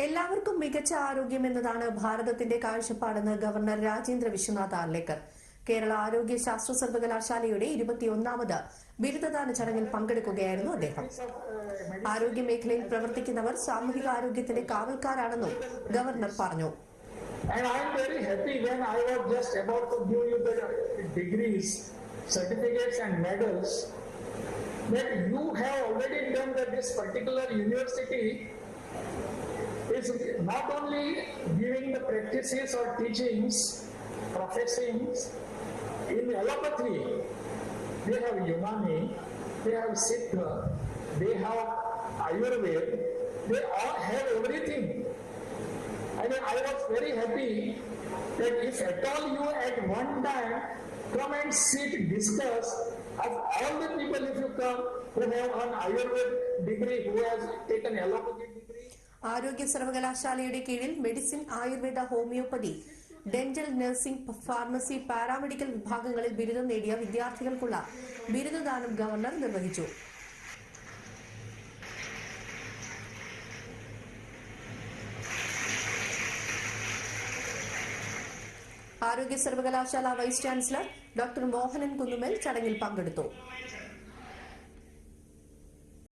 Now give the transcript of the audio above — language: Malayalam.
എല്ലാവർക്കും മികച്ച ആരോഗ്യം എന്നതാണ് ഭാരതത്തിന്റെ കാഴ്ചപ്പാടെന്ന് ഗവർണർ രാജേന്ദ്ര വിശ്വനാഥ് ആർലേക്കർ കേരള ആരോഗ്യ ശാസ്ത്ര സർവകലാശാലയുടെ ഇരുപത്തിയൊന്നാമത് ബിരുദദാന ചടങ്ങിൽ പങ്കെടുക്കുകയായിരുന്നു അദ്ദേഹം. ആരോഗ്യ മേഖലയിൽ പ്രവർത്തിക്കുന്നവർ സാമൂഹിക ആരോഗ്യത്തിന്റെ കാവൽക്കാരാണെന്നും ഗവർണർ പറഞ്ഞു. That you have already done that this particular university is not only giving the practices or teachings, professings in allopathy, they have Unani, they have Siddha, they have Ayurveda, they all have everything. I mean, I was very happy that if at all you at one time come and sit, discuss, of all the people if you come who have an Ayurveda degree, who has taken allopathy ആരോഗ്യ സർവകലാശാലയുടെ കീഴിൽ medicine Ayurveda homeopathy dental nursing pharmacy paramedical വിഭാഗങ്ങളിൽ ബിരുദം നേടിയ വിദ്യാർത്ഥികൾക്കുള്ള ബിരുദദാനം ഗവർണർ നിർവഹിച്ചു. ആരോഗ്യ സർവകലാശാല vice chancellor doctor Mohanan Kunnumel ചടങ്ങിൽ പങ്കെടുത്തു.